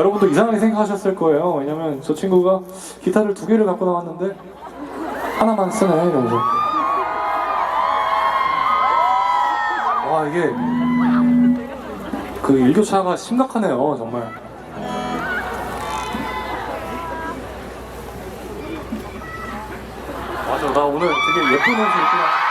여러분도 이상하게 생각하셨을 거예요. 왜냐면 저 친구가 기타를 두 개를 갖고 나왔는데 하나만 쓰네 이러면서. 와 이게 그 일교차가 심각하네요 정말. 맞아 나 오늘 되게 예쁜 옷을 입고 나.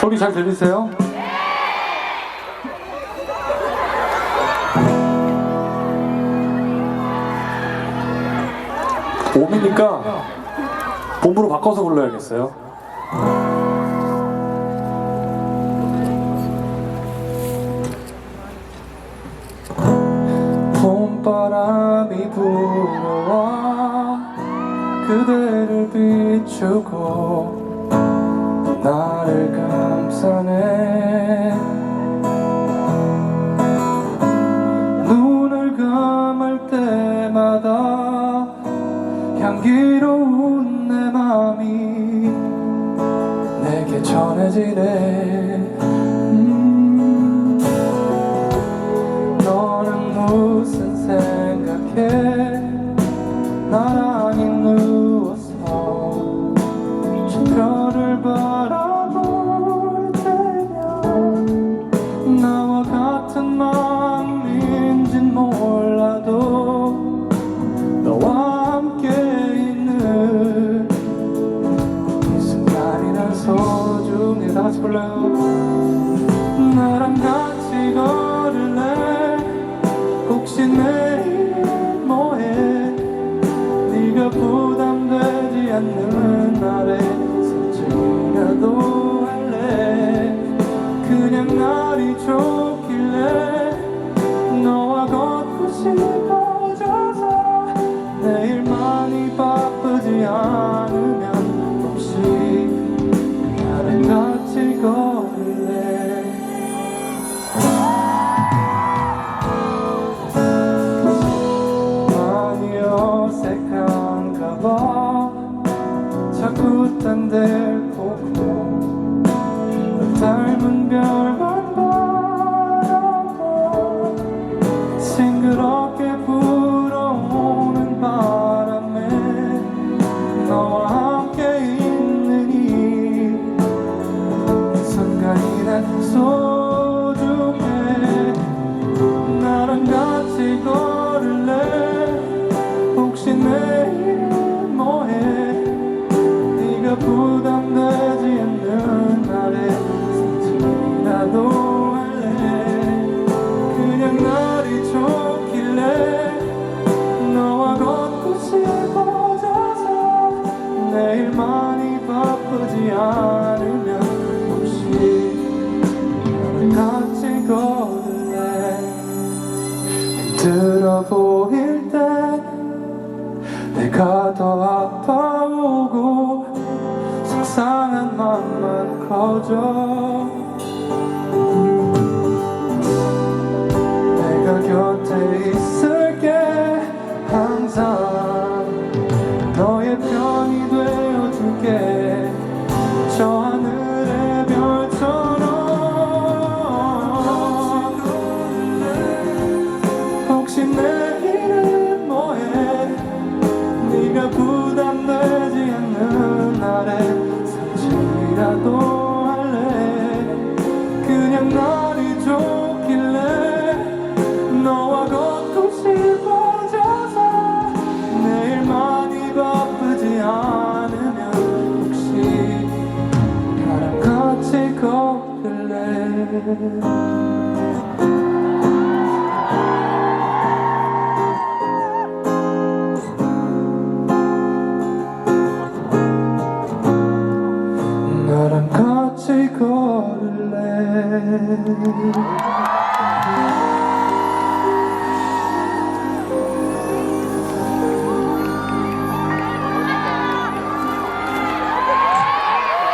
소리 잘 들리세요? 봄이니까 봄으로 바꿔서 불러야겠어요. 봄바람이 불어와 그대를 비추고 나를 감싸네. 눈을 감을 때마다 향기로운 내 맘이 내게 전해지네 나랑 같이 걸을래? 혹시 내일 뭐해 네가 부담되지 않는 날에 산책이라도 할래? 그냥 날이 좋길래 자 많이 바쁘지 않으면 혹시 나랑 같이 걸을래? 들어 보일 때 내가 더 아파오고 속상한 맘만 커져. 내가 곁에 있을게. 항상 나랑 같이 걸을래